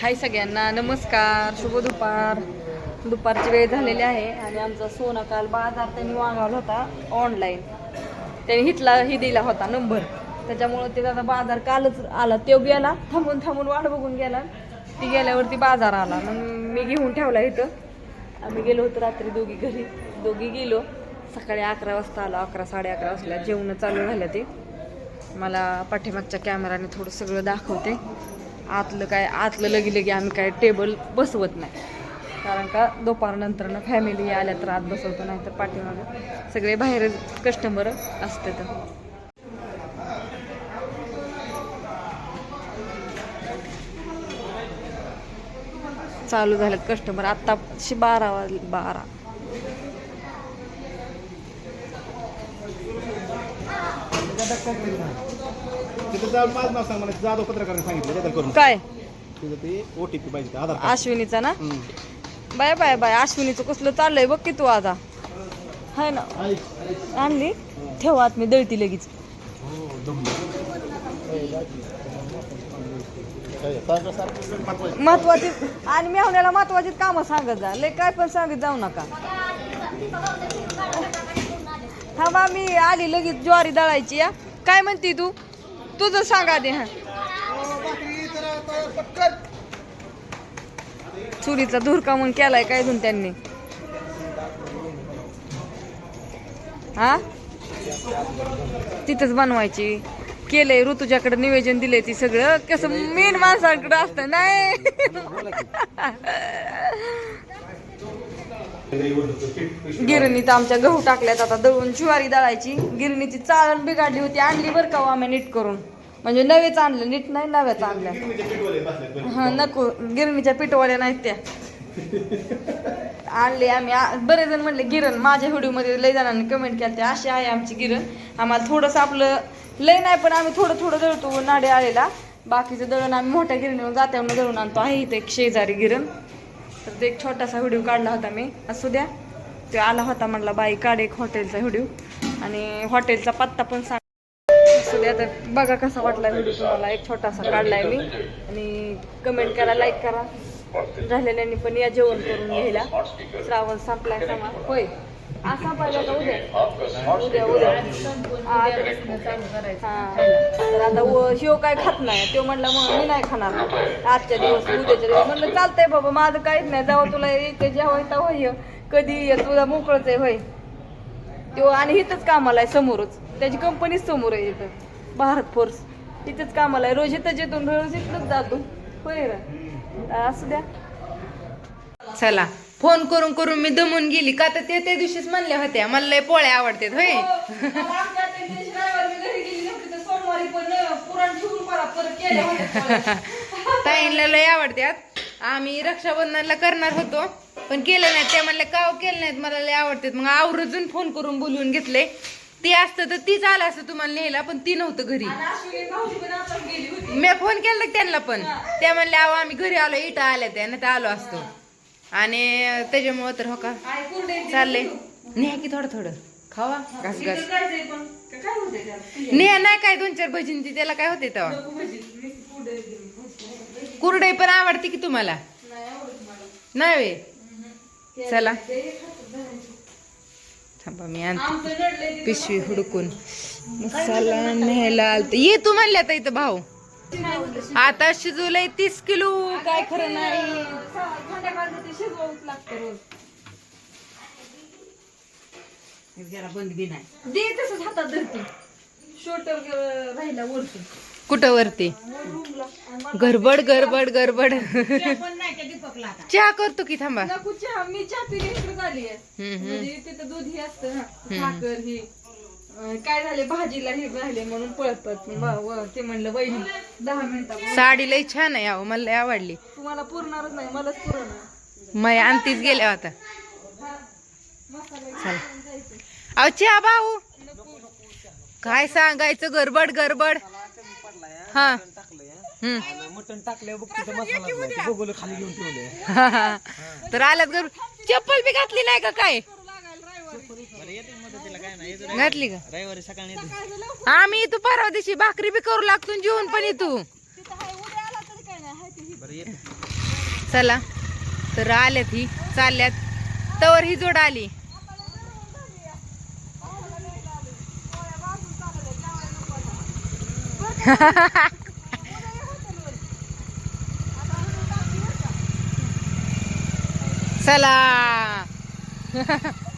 हाय सगळ्यांना नमस्कार शुभ दुपार. दुपारची वेळ झालेली आहे आणि आमचा सोना काल बाजार त्यांनी मागवला होता ऑनलाईन त्यांनी हिटला ही दिला होता नंबर त्याच्यामुळं ते दादा बाजार कालच आला. तो गेला थांबून थांबून वाट बघून गेला. ती गेल्यावरती बाजार आला. मग मी घेऊन ठेवला इथं. आम्ही गेलो होतो रात्री दोघी घरी. दोघी गेलो. सकाळी अकरा वाजता आलो. अकरा साडे अकरा वाजल्या जेवणं चालू झालं ते. मला पाठीमागच्या कॅमेराने थोडं सगळं दाखवते. आतलं काय आतलं लगी लगी आम्ही काय टेबल बसवत नाही. कारण का दुपारनंतरनं फॅमिली आल्या तर आत बसवतो नाही तर पाठीमागं सगळे बाहेर कस्टमर असते तर चालू झालं कस्टमर आत्ताशी बारा वाजले बारा. तिथं जाऊन माझं नाव सांग मला जाधव पत्रकारांनी सांगितलं बदल करून. काय? तिथं ते ओ टी पी पाहिजे आधार कार्ड. अश्विनीचा ना? हम्म. Bye bye bye. अश्विनीचं कसलं चाललंय बघ की तू आता. हाय ना? आणली? ठेवा आत मी दळती लगेच. महत्वाची आणि मी होण्याला महत्वाची कामं सांगत जा. लय काय पण सांगत जाऊ नका. हा मी आली लगेच ज्वारी दळायची या काय म्हणती तू? तुझं सांगा दे. हा चुलीचा धुरका म्हणून केलाय काय अजून त्यांनी? हा? तिथंच बनवायची. केलंय ऋतुजाकडे निवेदन दिलंय ती सगळं. कसं मेन माणसाकडे असतं नाही? गिरणीत आमच्या गहू टाकल्यात आता दळून ज्वारी दळायची. गिरणीची चाळण बिघडली होती आणली बरं का हो आम्ही नीट करून. म्हणजे नवेच आणलं नीट नाही नव्याच आणल्या. हा नको गिरणीच्या पिठवाल्या नाहीत त्या. आणले आम्ही. आ- बरेच जण म्हणले गिरण माझ्या व्हिडिओमध्ये लय जणांनी कमेंट केली ते अशी आहे आमची गिरण. आम्हाला थोडंसं आपलं लय नाही पण आम्ही थोडं थोडं दळतो नाडे आलेला. बाकीचं दळण आम्ही मोठ्या गिरणीवर जात्यावर दळून आणतो. आहे इथे एक शेजारी गिरण. तर ते एक छोटासा व्हिडिओ काढला होता मी. असू द्या तो आला होता म्हटला बाई काढ एक हॉटेलचा व्हिडिओ. आणि हॉटेलचा पत्ता पण सांग. असू द्या तर बघा कसा वाटला व्हिडिओ तुम्हाला. एक छोटासा काढलाय मी. आणि कमेंट करा लाईक करा. राहिलेल्यांनी पण या जेवण करून घ्यायला. श्रावण संपलाय समा होय. असा पाहिजे का उद्या? उद्या उद्या. आज आता व- शिव काय खात नाही. तो म्हणला मग मी नाही खाणार. आजच्या दिवस उद्याच्या दिवस. म्हणलं चालतंय बाबा माझं काहीच नाही. जेव्हा तुला येते जेव्हा येतं होय कधी ये, तुला मोकळच आहे होय. तो आणि इथंच कामाला आहे समोरच. त्याची कंपनीच समोर आहे इथं. भारत फोर्स तिथंच कामाला आहे. रोज इथंच येतो रोज इथंच जातो. होय असू द्या. चला फोन करून करून मी दमून गेली. का तर ते त्या दिवशीच म्हणल्या होत्या. मला पोळ्या आवडतात होय. ताईंना लय आवडतात आम्ही रक्षाबंधनाला करणार होतो पण केलं नाही. त्या म्हणल्या का केलं नाहीत मला लय आवडतात मग आवर्जून फोन करून बोलवून घेतले. ती असतं तर तीच आलं असतं तुम्हाला न्यायला पण ती नव्हतं घरी. मी फोन केला त्यांना पण. त्या म्हणल्या अहो आम्ही घरी आलो इटा आल्या त्या नाही तर आलो असतो. आणि त्याच्यामुळं तर हो का? चाललंय. न्या की थोडं थोडं. खावा? घास घास. न्या नाही काय दोन चार भजींची त्याला काय होते तेव्हा? कुरडई पण आवडते की तुम्हाला? नाही वे चला. थांबा मी आणते. पिशवी हुडकून. मसाला न्यायला आलत. ये तू म्हणल्या तर इथं भाऊ. आता शिजवलंय तीस किलो. काय खरं नाही. जरा बंद बी नाही. दे तसंच हातात धरते. शोटर राहिला वरती. कुठं वरती? गडबड गडबड गडबड. चहा करतो की थांबा. नको चहा मी चहा पिली इकडे झाली आहे. हम्म, हम्म. म्हणजे तिथं दूध हे असतं ना साखर हे. अं, काय झाले भाजीला हे राहिले म्हणून पळत पळत व- व- ते म्हणलं वहिनी दहा मिनिटात. साडी लई छान आहे अहो मला लई आवडली. तुम्हाला पुरणारच नाही मलाच पुरणार मै आणतीच गेल्या होता चला. अहो भाऊ. काय सांगायचं गडबड गडबड. हा. मटण खाली घेऊन तर आलात गर चप्पल बी घातली नाही का काय? घातली का? रविवारी सकाळी आम्ही तू परवा दिवशी भाकरी बी करू लागतो जेवण पण येतो चला. तर आल्यात ही चालल्यात. तवर ही जोड आली. चला